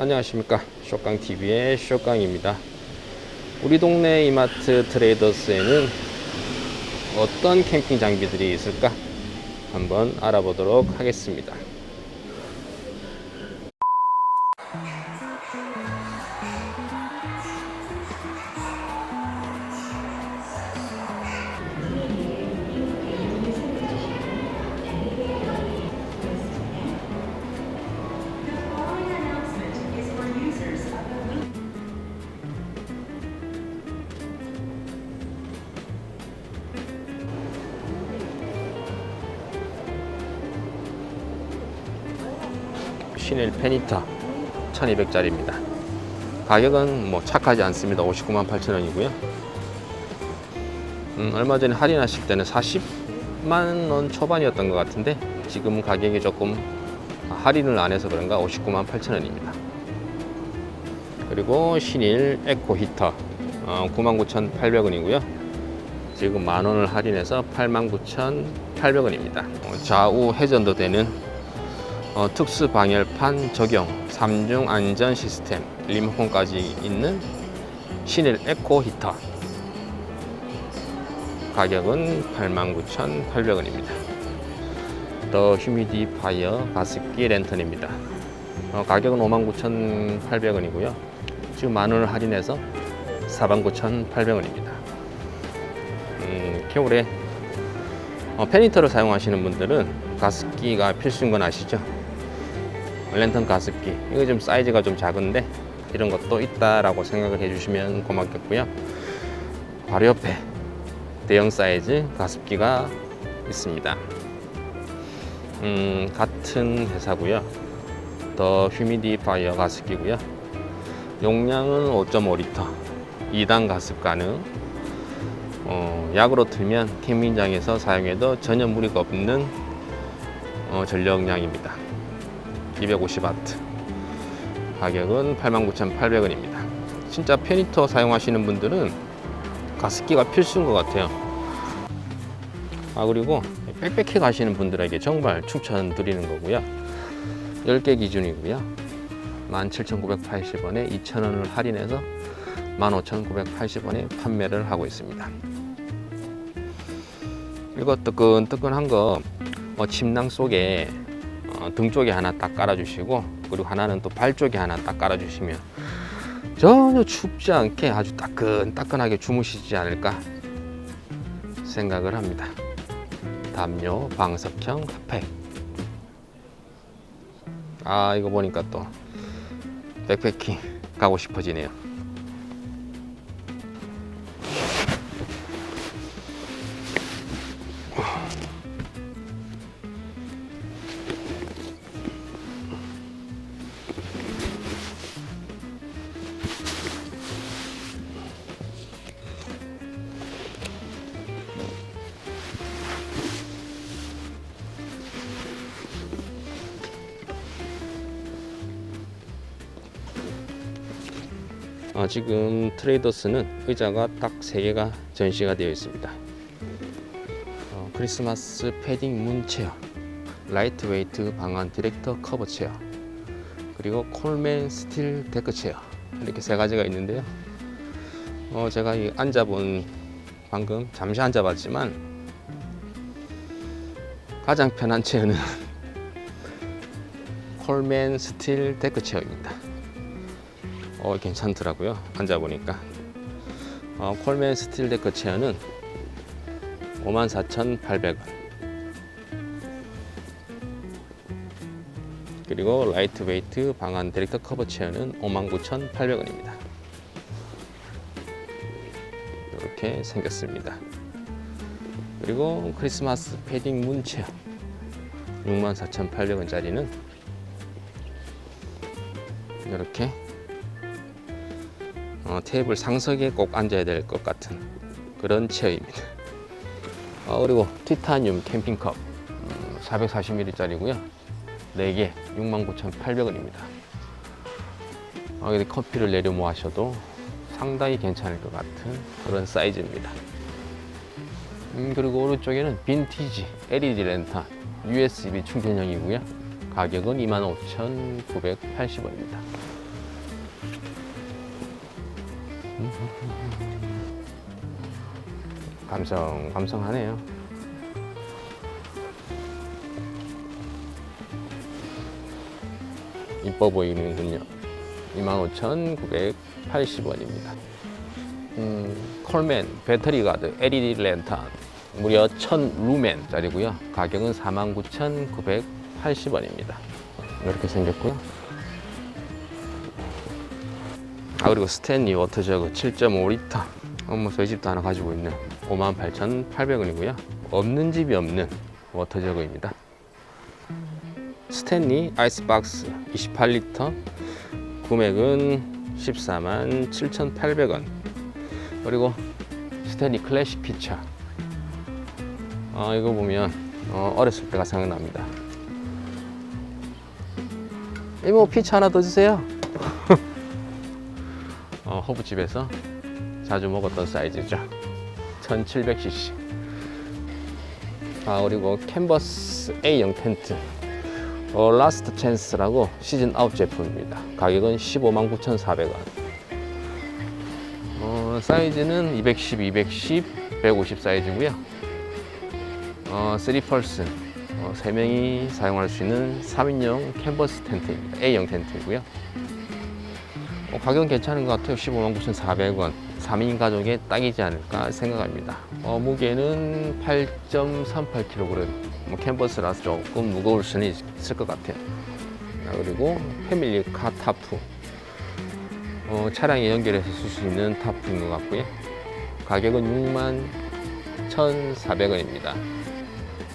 안녕하십니까. 쇼깡TV의 쇼깡입니다. 우리 동네 이마트 트레이더스에는 어떤 캠핑 장비들이 있을까? 한번 알아보도록 하겠습니다 신일 페니터 1200짜리입니다. 가격은 뭐 착하지 않습니다. 59만 8천원이고요. 음, 얼마 전에 할인하실 때는 40만 원 초반이었던 것 같은데 지금 가격이 조금 할인을 안 해서 그런가 59만 8천원입니다. 그리고 신일 에코 히터 어, 99,800원이고요. 지금 만 원을 할인해서 89,800원입니다. 좌우 회전도 되는 어, 특수 방열판 적용 3중 안전 시스템 리모컨까지 있는 신일 에코 히터. 가격은 89,800원입니다. 더 휴미디파이어 가습기 랜턴입니다. 어, 가격은 59,800원이고요. 지금 만 원을 할인해서 49,800원입니다. 음, 겨울에 어, 페니터를 사용하시는 분들은 가습기가 필수인 건 아시죠? 랜턴 가습기. 이거 좀 사이즈가 좀 작은데 이런 것도 있다라고 생각을 해주시면 고맙겠고요. 바로 옆에 대형 사이즈 가습기가 있습니다. 음, 같은 회사고요. 더 휴미디파이어 가습기고요. 용량은 5.5리터. 2단 가습 가능. 어, 약으로 틀면 캠핑장에서 사용해도 전혀 무리가 없는 어, 전력량입니다 250W 가격은 89,800원입니다. 진짜 페니터 사용하시는 분들은 가습기가 필수인 것 같아요. 아 그리고 빽빽해 가시는 분들에게 정말 추천드리는 거고요. 10개 기준이고요. 17,980원에 2,000원을 할인해서 15,980원에 판매를 하고 있습니다. 이거 뜨끈뜨끈한 거 어, 침낭 속에 어, 등 쪽에 하나 딱 깔아주시고 그리고 하나는 또 발 쪽에 하나 딱 깔아주시면 전혀 춥지 않게 아주 따끈따끈하게 주무시지 않을까 생각을 합니다. 담요 방석형 핫팩. 아 이거 보니까 또 백패킹 가고 싶어지네요. 어, 지금 트레이더스는 의자가 딱 3개가 전시가 되어 있습니다. 어, 크리스마스 패딩 문 체어, 라이트 웨이트 방안 디렉터 커버 체어, 그리고 콜맨 스틸 데크 체어 이렇게 세 가지가 있는데요. 어, 제가 이 앉아본 방금 잠시 앉아봤지만 가장 편한 체어는 콜맨 스틸 데크 체어입니다. 어, 괜찮더라고요. 앉아보니까. 어, 콜맨 스틸 데크 체어는 54,800원. 그리고 라이트 웨이트 방안 디렉터 커버 체어는 59,800원입니다. 이렇게 생겼습니다. 그리고 크리스마스 패딩 문 체어 64,800원짜리는 이렇게 어, 테이블 상석에 꼭 앉아야 될 것 같은 그런 체어입니다. 어, 그리고 티타늄 캠핑컵 음, 440ml짜리고요. 4개 69,800원입니다. 어, 여기 커피를 내려 모아셔도 상당히 괜찮을 것 같은 그런 사이즈입니다. 음, 그리고 오른쪽에는 빈티지 LED 랜턴 USB 충전형이고요. 가격은 25,980원입니다. 감성 감성하네요. 이뻐 보이는군요. 25,980원입니다. 음, 콜맨 배터리 가드 LED 랜턴 무려 1000루멘짜리고요. 가격은 49,980원입니다. 이렇게 생겼고요. 아 그리고 스탠리 워터저그 7.5리터. 어머 저희 집도 하나 가지고 있는 58,800원이고요. 없는 집이 없는 워터저그입니다. 스탠리 아이스박스 28리터. 금액은 14만 7,800원. 그리고 스탠리 클래식 피처 아 이거 보면 어, 어렸을 때가 생각납니다. 이모 피처 하나 더 주세요 어, 허브집에서 자주 먹었던 사이즈죠 1700cc 아 그리고 캔버스 A형 텐트 어, 라스트 찬스라고 시즌 아웃 제품입니다. 가격은 15만 9,400원. 어, 사이즈는 210, 210, 150 사이즈고요. 어, 3펄슨 어, 3명이 사용할 수 있는 3인용 캔버스 텐트입니다. A형 텐트이고요. 어, 가격은 괜찮은 것 같아요. 15만 9,400원. 3인 가족에 딱이지 않을까 생각합니다. 어, 무게는 8.38kg. 뭐 캔버스라서 조금 무거울 수는 있을 것 같아요. 아, 그리고 패밀리카 타프. 어, 차량에 연결해서 쓸 수 있는 타프인 것 같고요. 가격은 6만 1,400원입니다.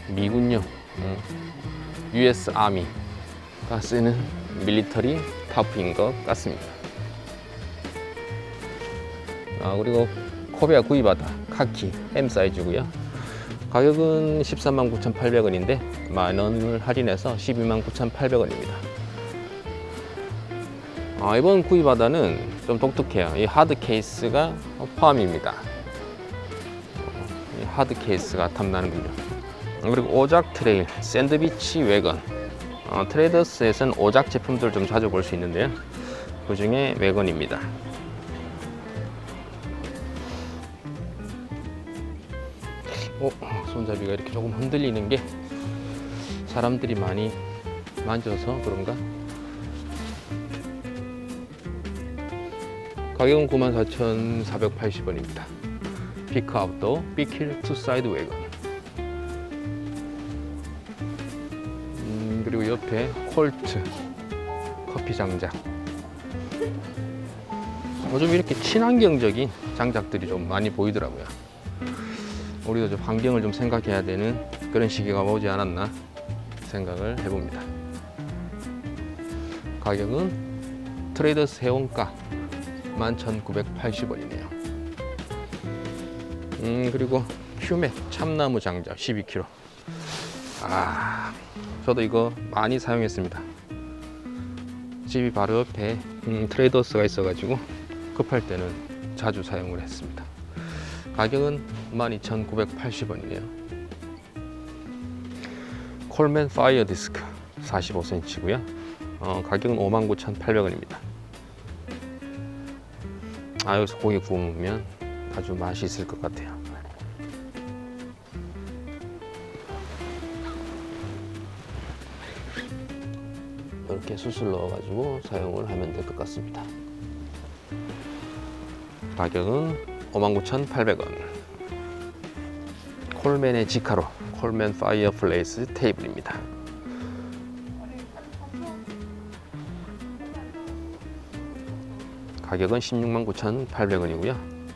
미군요. 어, US 아미가 쓰는 밀리터리 타프인 것 같습니다. 아, 그리고 코베아 구이바다 카키 M 사이즈고요. 가격은 13만 9,800원인데 만 원을 할인해서 12만 9,800원입니다. 아, 이번 구이바다는 좀 독특해요. 이 하드 케이스가 포함입니다. 어, 이 하드 케이스가 탐나는군요. 그리고 오작 트레일 샌드비치 웨건 어, 트레이더스에서는 오작 제품들 좀 자주 볼 수 있는데요. 그 중에 웨건입니다. 어, 손잡이가 이렇게 조금 흔들리는 게 사람들이 많이 만져서 그런가? 가격은 94,480원입니다. 피크 아웃도 비킬 투 사이드 웨건. 음, 그리고 옆에 콜트 커피 장작. 요즘 이렇게 친환경적인 장작들이 좀 많이 보이더라고요. 우리도 좀 환경을 좀 생각해야 되는 그런 시기가 오지 않았나 생각을 해봅니다. 가격은 트레이더스 회원가 11,980원이네요. 음, 그리고 큐맥 참나무 장작 12kg. 아, 저도 이거 많이 사용했습니다. 집이 바로 옆에 음, 트레이더스가 있어가지고 급할 때는 자주 사용을 했습니다. 가격은 12,980원이네요. 콜맨 파이어 디스크 45cm고요. 어, 가격은 59,800원입니다. 아 여기서 고기 구우면 아주 맛이 있을 것 같아요. 이렇게 수술 넣어가지고 사용을 하면 될 것 같습니다. 가격은 59,800원. 콜맨의 지카로 콜맨 파이어 플레이스 테이블입니다. 가격은 16만 9,800원이고요.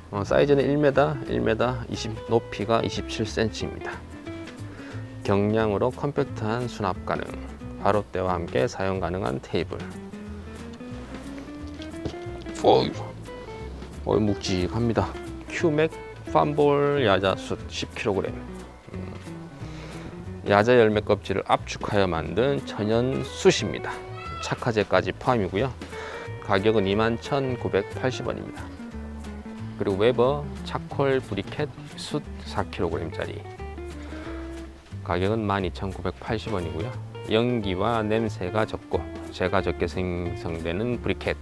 어, 사이즈는 1m, 1m 20, 높이가 27cm입니다. 경량으로 컴팩트한 수납 가능, 발업대와 함께 사용 가능한 테이블. 어이, 어이 묵직합니다. 큐맥 팜볼 야자숯 10kg. 음, 야자 열매 껍질을 압축하여 만든 천연 숯입니다. 착화제까지 포함이고요. 가격은 21,980원입니다. 그리고 웨버 차콜 브리켓 숯 4kg짜리 가격은 12,980원이고요. 연기와 냄새가 적고 재가 적게 생성되는 브리켓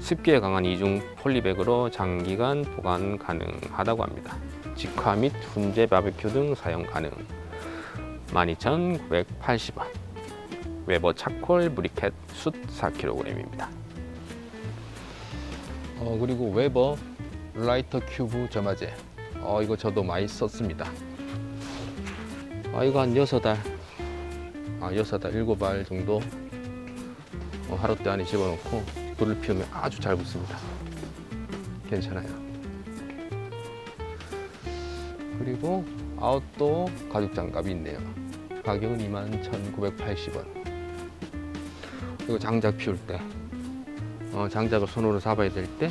습기에 강한 이중 폴리백으로 장기간 보관 가능하다고 합니다. 직화 및 훈제 바베큐 등 사용 가능. 12,980원. 웨버 차콜 브리켓 숯 4kg입니다. 어, 그리고 웨버 라이터 큐브 점화제. 어, 이거 저도 많이 썼습니다. 아, 이거 한 6알, 아, 6알, 7알 정도 어, 하루대 안에 집어넣고 불을 피우면 아주 잘 붙습니다. 괜찮아요. 그리고 아웃도어 가죽 장갑이 있네요. 가격은 21,980원. 이거 장작 피울 때, 어, 장작을 손으로 잡아야 될 때,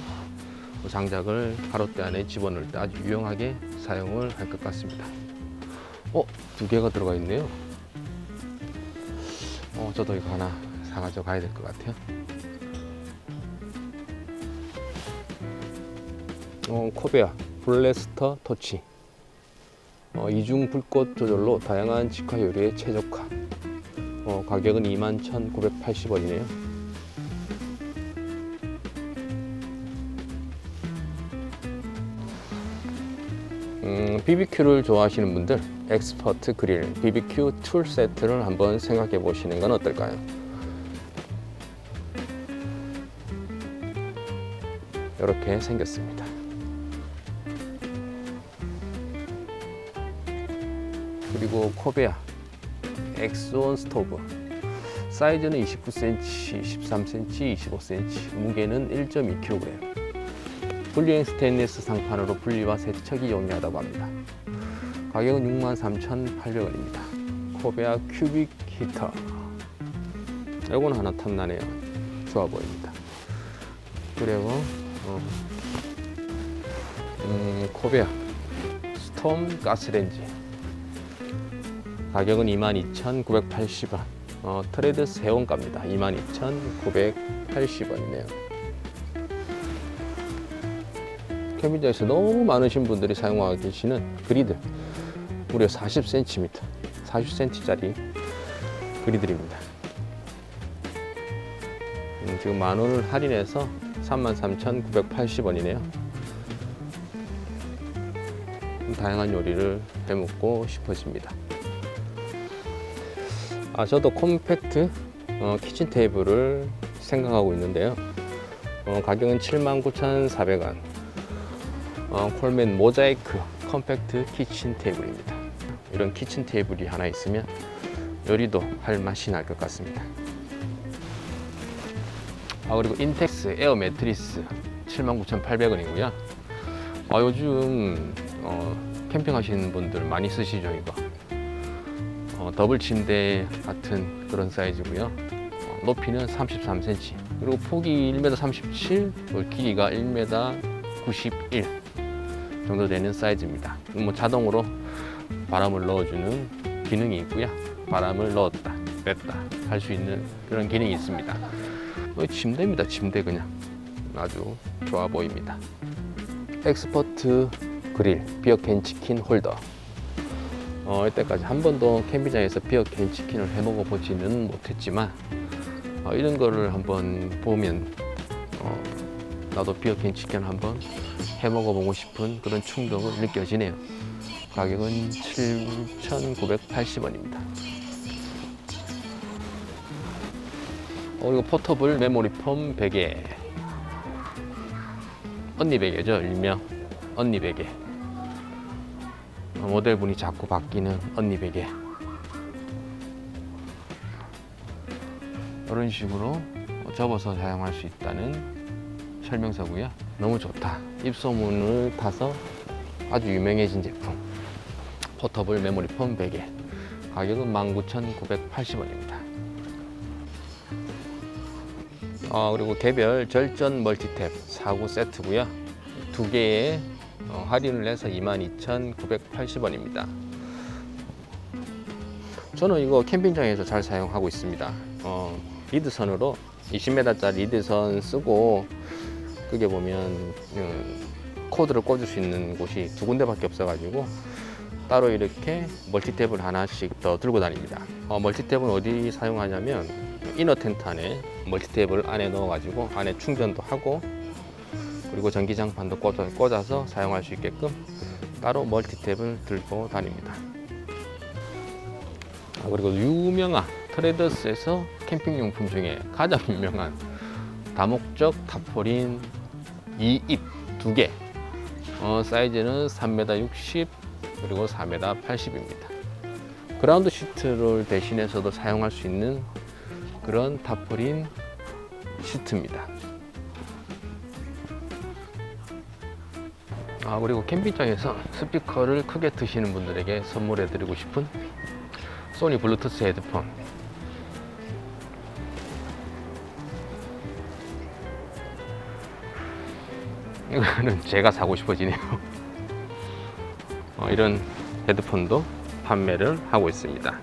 그 장작을 가로대 안에 집어넣을 때 아주 유용하게 사용을 할 것 같습니다. 어, 두 개가 들어가 있네요. 어, 저도 이거 하나 사가지고 가야 될 것 같아요. 어, 코베아 블래스터 터치. 어, 이중 불꽃 조절로 다양한 직화 요리에 최적화. 어, 가격은 21,980원이네요. 음, BBQ를 좋아하시는 분들 엑스퍼트 그릴 BBQ 툴 세트를 한번 생각해 보시는 건 어떨까요? 이렇게 생겼습니다. 그리고 코베아 엑소온 스토브 사이즈는 29cm, 13cm, 25cm, 무게는 1.2kg. 분리형 스테인리스 상판으로 분리와 세척이 용이하다고 합니다. 가격은 63,800원입니다. 코베아 큐빅 히터. 이건 하나 탐나네요. 좋아 보입니다. 그리고 어, 음, 코베아 스톰 가스렌지. 가격은 22,980원. 어, 트레드 세원가입니다. 22,980원이네요. 캠핑장에서 너무 많으신 분들이 사용하고 계시는 그리드 무려 40cm, 40cm짜리 그리들입니다. 음, 지금 만 원을 할인해서 33,980원이네요. 다양한 요리를 해먹고 싶어집니다. 아, 저도 콤팩트 어, 키친 테이블을 생각하고 있는데요. 어, 가격은 79,400원. 어, 콜맨 모자이크 컴팩트 키친 테이블입니다. 이런 키친 테이블이 하나 있으면 요리도 할 맛이 날 것 같습니다. 아 그리고 인텍스 에어 매트리스 79,800원이고요. 아 요즘 어, 캠핑 하시는 분들 많이 쓰시죠 이거. 어, 더블 침대 같은 그런 사이즈고요. 어, 높이는 33cm 그리고 폭이 1m 37, 그 길이가 1m 91 정도 되는 사이즈입니다. 뭐 자동으로 바람을 넣어주는 기능이 있고요. 바람을 넣었다, 뺐다 할 수 있는 그런 기능이 있습니다. 어, 침대입니다. 침대 그냥 아주 좋아 보입니다. 엑스퍼트 그릴 비어캔 치킨 홀더. 어, 이때까지 한 번도 캠핑장에서 비어캔 치킨을 해 먹어 보지는 못했지만 어, 이런 거를 한번 보면 어, 나도 비어캔 치킨 한번 해 먹어보고 싶은 그런 충동을 느껴지네요. 가격은 7,980원입니다. 어, 이거 포터블 메모리 폼 베개. 언니 베개죠, 일명. 언니 베개. 어, 모델분이 자꾸 바뀌는 언니 베개. 이런 식으로 접어서 사용할 수 있다는 설명서고요. 너무 좋다. 입소문을 타서 아주 유명해진 제품. 포터블 메모리 폼 베개. 가격은 19,980원입니다. 어, 그리고 개별 절전 멀티탭 4구 세트고요. 두 개에 어, 할인을 해서 22,980원입니다. 저는 이거 캠핑장에서 잘 사용하고 있습니다. 어, 리드선으로 20m짜리 리드선 쓰고 그게 보면 음, 코드를 꽂을 수 있는 곳이 두 군데밖에 없어가지고 따로 이렇게 멀티탭을 하나씩 더 들고 다닙니다. 어, 멀티탭은 어디 사용하냐면 이너 텐트 안에 멀티탭을 안에 넣어가지고 안에 충전도 하고 그리고 전기장판도 꽂아, 꽂아서 사용할 수 있게끔 따로 멀티탭을 들고 다닙니다. 아, 그리고 유명한 트레더스에서 캠핑용품 중에 가장 유명한 다목적 타포린 2입 두 개. 어, 사이즈는 3m 60 그리고 4m 80입니다. 그라운드 시트를 대신해서도 사용할 수 있는 그런 타포린 시트입니다. 아 그리고 캠핑장에서 스피커를 크게 트시는 분들에게 선물해 드리고 싶은 소니 블루투스 헤드폰. 이거는 제가 사고 싶어지네요. 어, 이런 헤드폰도 판매를 하고 있습니다